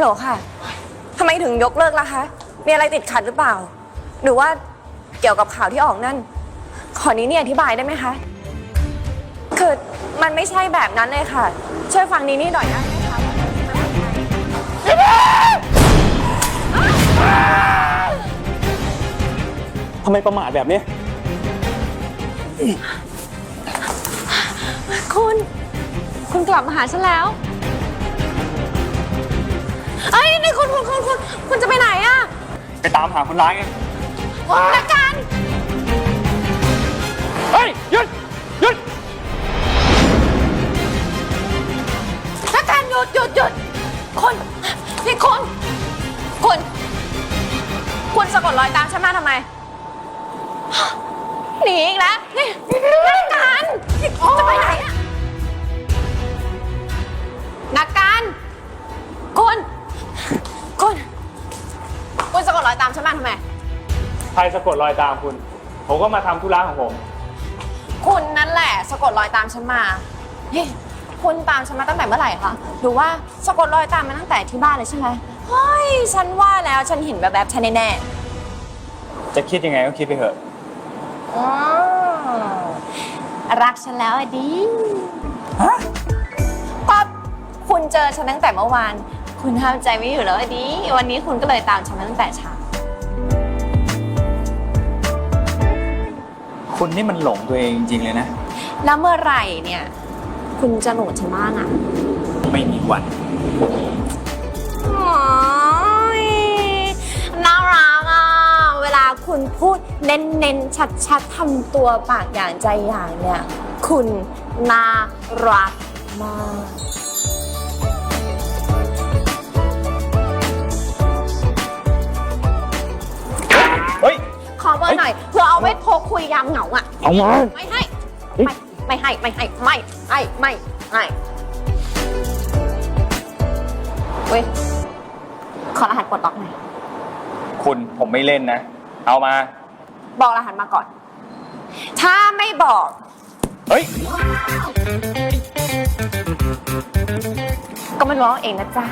ฮัลโหลค่ะ ทำไมถึงยกเลิกล่ะคะ มีอะไรติดขัดหรือเปล่า หรือว่าเกี่ยวกับข่าวที่ออกนั่น ขอนี้นี่อธิบายได้ไหมคะ คือมันไม่ใช่แบบนั้นเลยค่ะ ช่วยฟังนี้นี่หน่อยได้ไหมคะทำไมประมาทแบบนี้ คุณ คุณกลับมาหาฉันแล้ว เอ้ยนี่คุณคุณคุณคุณคุณจะไปไหนอะไปตามหาคนร้ายไงนักการเฮ้ยหยุดหยุดนักการหยุดหยุดหยุดคุณนี่คุณคุณคุณสะกดรอยตามฉันมาทำไมหนีอีกแล้วนี่นักการนี่จะไปไหนอะ คุณสะกดรอยตามฉันมาทำไม ใครสะกดรอยตามคุณ ผมก็มาทำธุระของผม คุณนั่นแหละสะกดรอยตามฉันมาเฮ้ยคุณตามฉันมาตั้งแต่เมื่อไหร่คะหรือว่าสะกดรอยตามมาตั้งแต่ที่บ้านเลยใช่ไหมเฮ้ยฉันว่าแล้วฉันเห็นแบบแบบๆฉันแน่จะคิดยังไงก็คิดไปเถอะ ๆอ๋อรักฉันแล้วอะดิก็คุณเจอฉันตั้งแต่เมื่อวาน คุณห้ามใจไม่อยู่แล้วอะดิวันนี้คุณก็เลยตามฉันมาตั้งแต่เช้าคุณนี่มันหลงตัวเองจริงๆเลยนะ แล้วเมื่อไหร่เนี่ย คุณจะหลงฉันบ้างอะไม่มีวันโอ๊ยน่ารักอะเวลาคุณพูดเน้นๆ ชัดๆทำตัวปากอย่างใจอย่างเนี่ย คุณน่ารักมาก ว้โทรคุยยามเหงาอะ เอามา ไม่ให้ไม่ไม่ให้ ไม่ให้ ไม่ให้ ไม่ให้ เว้ย ขอรหัสปลดล็อกหน่อย คุณผมไม่เล่นนะ เอามา บอกรหัสมาก่อน ถ้าไม่บอก เฮ้ย ก็ไม่รู้เอาเองนะจ๊ะ